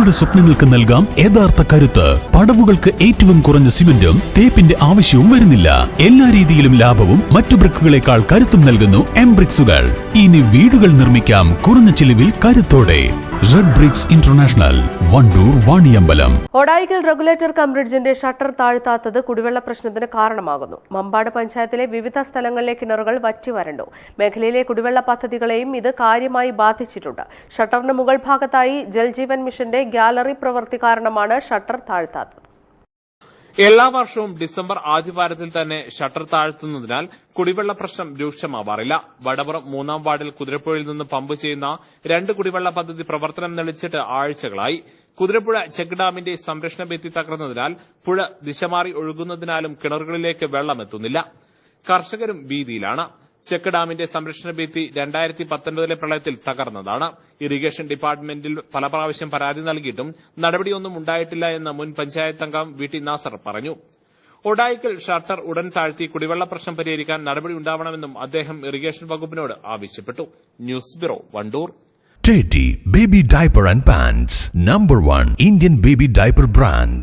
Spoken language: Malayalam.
നിങ്ങളുടെ സ്വപ്നങ്ങൾക്ക് നൽകാം യഥാർത്ഥ കരുത്ത്. പടവുകൾക്ക് ഏറ്റവും കുറഞ്ഞ സിമന്റും തേപ്പിന്റെ ആവശ്യവും വരുന്നില്ല. എല്ലാ രീതിയിലും ലാഭവും മറ്റു ബ്രിക്കുകളെക്കാൾ കരുത്തും നൽകുന്നു എംബ്രിക്സുകൾ. ഇനി വീടുകൾ നിർമ്മിക്കാം. കുറഞ്ഞ ചിലവിൽ കരുത്തോടെ. Red bricks international Wandoor Vaniyambalam Odayikkal regulator cum ബ്രിഡ്ജിന്റെ shutter താഴ്ത്താത്തത് കുടിവെള്ള പ്രശ്നത്തിന് കാരണമാകുന്നു. മമ്പാട് പഞ്ചായത്തിലെ വിവിധ സ്ഥലങ്ങളിലെ കിണറുകൾ വറ്റി വരണ്ടു. മേഖലയിലെ കുടിവെള്ള പദ്ധതികളെയും ഇത് കാര്യമായി ബാധിച്ചിട്ടുണ്ട്. ഷട്ടറിന് മുകൾ ഭാഗത്തായി ജൽജീവൻ മിഷന്റെ ഗ്യാലറി പ്രവൃത്തി കാരണമാണ് ഷട്ടർ താഴ്ത്താത്തത്. എല്ലാ വർഷവും ഡിസംബർ ആദ്യവാരത്തിൽ തന്നെ ഷട്ടർ താഴ്ത്തുന്നതിനാൽ കുടിവെള്ള പ്രശ്നം രൂക്ഷമാവാറില്ല. വടപുറം മൂന്നാം വാർഡിൽ കുതിരപ്പുഴയിൽ നിന്ന് പമ്പ് ചെയ്യുന്ന രണ്ട് കുടിവെള്ള പദ്ധതി പ്രവർത്തനം നെളിച്ചിട്ട് ആഴ്ചകളായി. കുതിരപ്പുഴ ചെക്ക് ഡാമിന്റെ സംരക്ഷണ ഭിത്തി തകർന്നതിനാൽ പുഴ ദിശമാറി ഒഴുകുന്നതിനാലും കിണറുകളിലേക്ക് വെള്ളമെത്തുന്നില്ല. കർഷകരും ഭീതിയിലാണ്. ചെക്ക് ഡാമിന്റെ സംരക്ഷണ ഭിത്തി രണ്ടായിരത്തി പത്തൊൻപതിലെ പ്രളയത്തിൽ തകർന്നതാണ്. ഇറിഗേഷൻ ഡിപ്പാർട്ട്മെന്റിൽ പല പ്രാവശ്യം പരാതി നൽകിയിട്ടും നടപടിയൊന്നും ഉണ്ടായിട്ടില്ല എന്ന് മുൻ പഞ്ചായത്ത് അംഗം വി ടി നാസർ പറഞ്ഞു. ഒഡായിക്കൽ ഷട്ടർ ഉടൻ താഴ്ത്തി കുടിവെള്ള പ്രശ്നം പരിഹരിക്കാൻ നടപടി ഉണ്ടാവണമെന്നും അദ്ദേഹം ഇറിഗേഷൻ വകുപ്പിനോട് ആവശ്യപ്പെട്ടു. News bureau Wandoor. Teddy baby Diaper and Pants, number one Indian baby diaper brand.